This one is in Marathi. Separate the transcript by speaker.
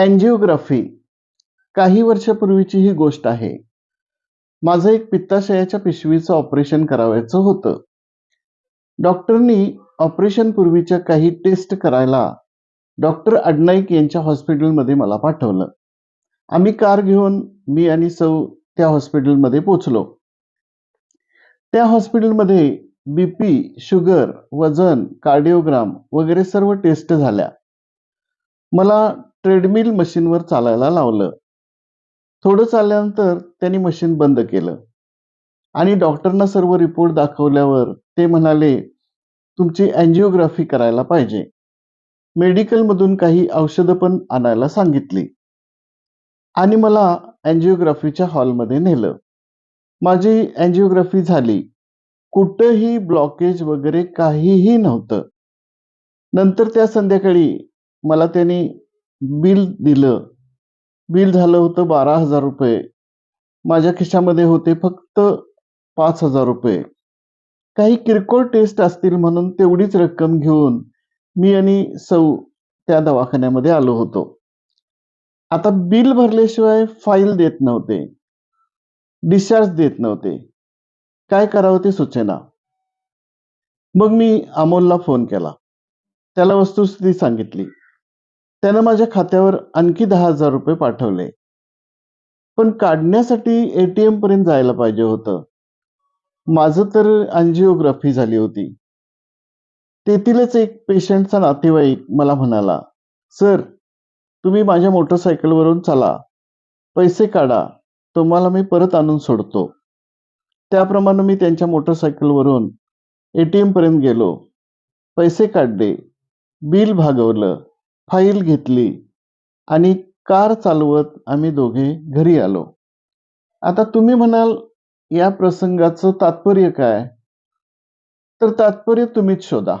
Speaker 1: अँजिओग्राफी काही वर्षापूर्वीची ही गोष्ट आहे. माझं एक पित्ताशयाच्या पिशवीचं ऑपरेशन करावायचं होतं. डॉक्टरनी ऑपरेशन पूर्वीच्या काही टेस्ट करायला डॉक्टर अडनाईक यांच्या हॉस्पिटलमध्ये मला पाठवलं. आम्ही कार घेऊन मी आणि सौ त्या हॉस्पिटलमध्ये पोचलो. त्या हॉस्पिटलमध्ये बी पी शुगर वजन कार्डिओग्राम वगैरे सर्व टेस्ट झाल्या. मला ट्रेडमिल मशीनवर चालायला लावलं. थोडं चालल्यानंतर त्यांनी मशीन बंद केलं. आणि डॉक्टरना सर्व रिपोर्ट दाखवल्यावर ते म्हणाले तुमची अँजिओग्राफी करायला पाहिजे. मेडिकलमधून काही औषधं पण आणायला सांगितली. आणि मला अँजिओग्राफीच्या हॉलमध्ये नेलं. माझी अँजिओग्राफी झाली. कुठंही ब्लॉकेज वगैरे काहीही नव्हतं. नंतर त्या संध्याकाळी मला त्यांनी बिल दिलं. बिल झालं होतं बारा हजार रुपये. माझ्या खिशामध्ये होते फक्त पाच हजार रुपये. काही किरकोळ टेस्ट असतील म्हणून तेवढीच रक्कम घेऊन मी आणि सौ त्या दवाखान्यामध्ये आलो होतो. आता बिल भरल्याशिवाय फाईल देत नव्हते. डिस्चार्ज देत नव्हते. काय करावं ते सुचेना. मग मी अमोलला फोन केला. त्याला वस्तुस्थिती सांगितली. त्यानं माझ्या खात्यावर आणखी दहा हजार रुपये पाठवले. पण काढण्यासाठी एटीएम पर्यंत जायला पाहिजे होतं. माझं तर अँजिओग्राफी झाली होती. तेथीलच एक पेशंटचा नातेवाईक मला म्हणाला सर तुम्ही माझ्या मोटरसायकलवरून चला. पैसे काढा. तुम्हाला मी परत आणून सोडतो. त्याप्रमाणे मी त्यांच्या मोटरसायकलवरून एटीएम पर्यंत गेलो. पैसे काढले. बिल भागवलं. फाईल घेतली आणि कार चालवत आम्ही दोघे घरी आलो. आता तुम्ही म्हणाल या प्रसंगाचं तात्पर्य काय? तर तात्पर्य तुम्हीच शोधा.